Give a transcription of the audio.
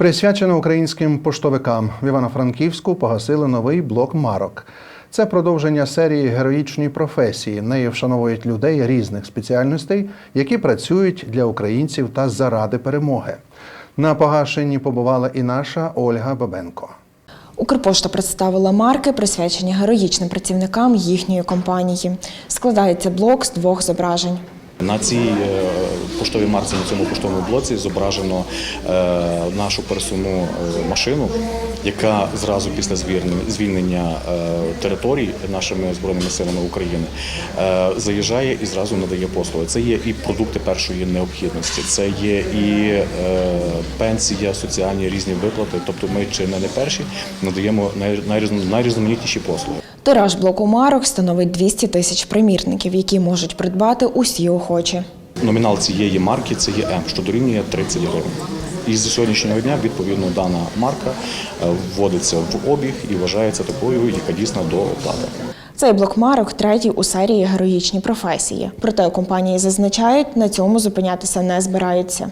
Присвячено українським поштовикам в Івано-Франківську погасили новий блок марок. Це продовження серії героїчної професії. Нею вшановують людей різних спеціальностей, які працюють для українців та заради перемоги. На погашенні побувала і наша Ольга Бабенко. Укрпошта представила марки, присвячені героїчним працівникам їхньої компанії. Складається блок з двох зображень. На цій е, поштовій марці, на цьому поштовому блоці зображено е, нашу пересувну е, машину, яка зразу після звільнення, територій нашими збройними силами України заїжджає і зразу надає послуги. Це є і продукти першої необхідності, це є і пенсія, соціальні різні виплати. Тобто, ми чи не не перші надаємо най- найрізно- найрізноманітніші послуги. Тираж блоку марок становить 200 тисяч примірників, які можуть придбати усі охочі. Номінал цієї марки це є М, що дорівнює 30 гривень. І з сьогоднішнього дня відповідно дана марка е, вводиться в обіг і вважається такою, яка дійсна до оплати. Цей блок марок третій у серії героїчні професії. Проте компанії зазначають, на цьому зупинятися не збираються.